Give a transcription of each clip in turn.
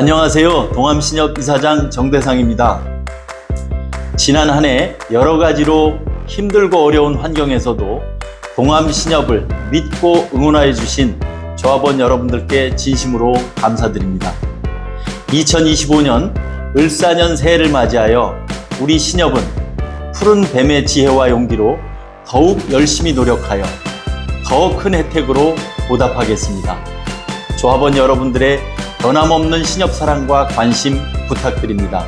안녕하세요. 동암신협 이사장 정대상입니다. 지난 한 해 여러 가지로 힘들고 어려운 환경에서도 동암신협을 믿고 응원하여 주신 조합원 여러분들께 진심으로 감사드립니다. 2025년 을사년 새해를 맞이하여 우리 신협은 푸른 뱀의 지혜와 용기로 더욱 열심히 노력하여 더 큰 혜택으로 보답하겠습니다. 조합원 여러분들의 변함없는 신협 사랑과 관심 부탁드립니다.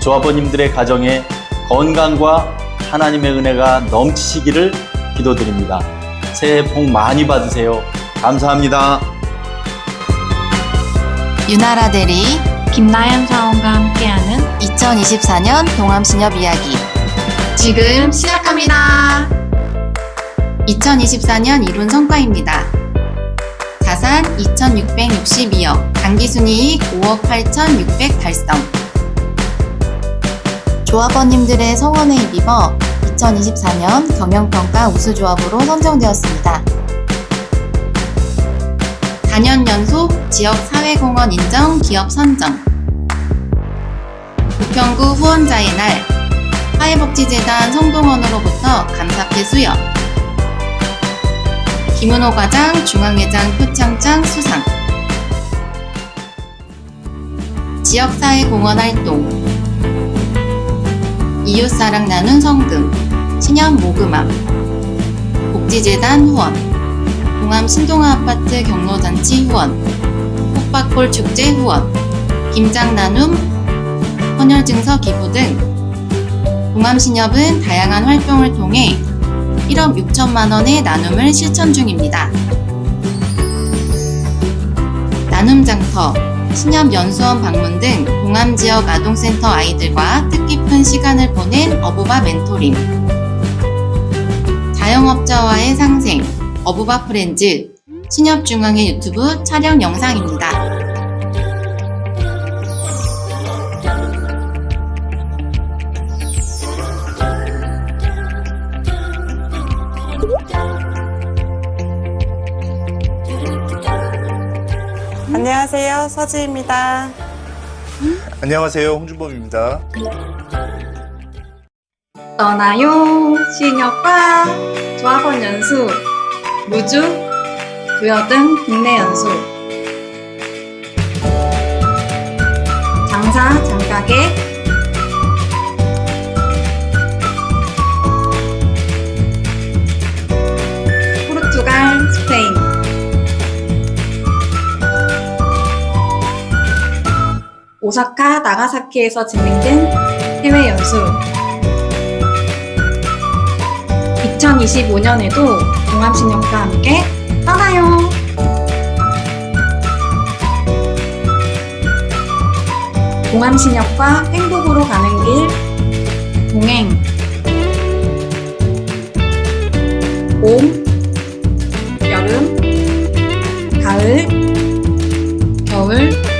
조합원님들의 가정에 건강과 하나님의 은혜가 넘치시기를 기도드립니다. 새해 복 많이 받으세요. 감사합니다. 유나라 대리 김나연 사원과 함께하는 2024년 동암신협 이야기 지금 시작합니다. 2024년 이룬 성과입니다. 자산 2,662억, 당기순이익 5억 8,600 달성. 조합원님들의 성원에 힘입어 2024년 경영평가 우수조합으로 선정되었습니다. 4년 연속 지역 사회공헌 인정 기업 선정. 부평구 후원자의 날, 사회복지재단 성동원으로부터 감사패 수여. 김은호 과장 중앙회장 표창장 수상. 지역사회 공헌 활동. 이웃사랑 나눈 성금 신현 모금함. 복지재단 후원. 동암 신동아 아파트 경로잔치 후원. 폭박골 축제 후원. 김장 나눔 헌혈 증서 기부 등. 동암신협은 다양한 활동을 통해 1억 6천만 원의 나눔을 실천 중입니다. 나눔 장터, 신협 연수원 방문 등 동암 지역 아동센터 아이들과 뜻깊은 시간을 보낸 어부바 멘토링. 자영업자와의 상생, 어부바 프렌즈, 신협 중앙의 유튜브 촬영 영상입니다. 안녕하세요. 서지입니다. 안녕하세요. 홍준범입니다. 떠나요 신협과 조합원 연수 무주 부여 등 국내 연수 장사 장가게 오사카 나가사키에서 진행된 해외 연수. 2025년에도 동암신협과 함께 떠나요. 동암신협과 행복으로 가는 길 동행. 봄, 여름, 가을, 겨울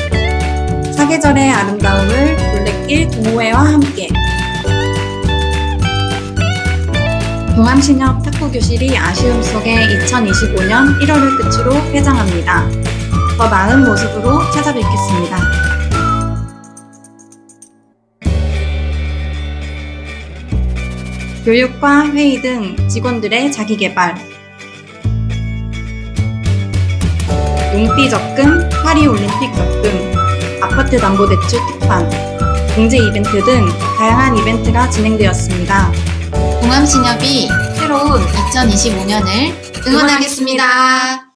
사계절의 아름다움을 둘레길 동호회와 함께 동암신협 탁구교실이 아쉬움 속에 2025년 1월을 끝으로 폐장합니다. 더 나은 모습으로 찾아뵙겠습니다. 교육과 회의 등 직원들의 자기개발 용띠 적금, 파리올림픽 적금, 아파트 담보대출 특판, 공제 이벤트 등 다양한 이벤트가 진행되었습니다. 동암신협이 새로운 2025년을 응원하겠습니다.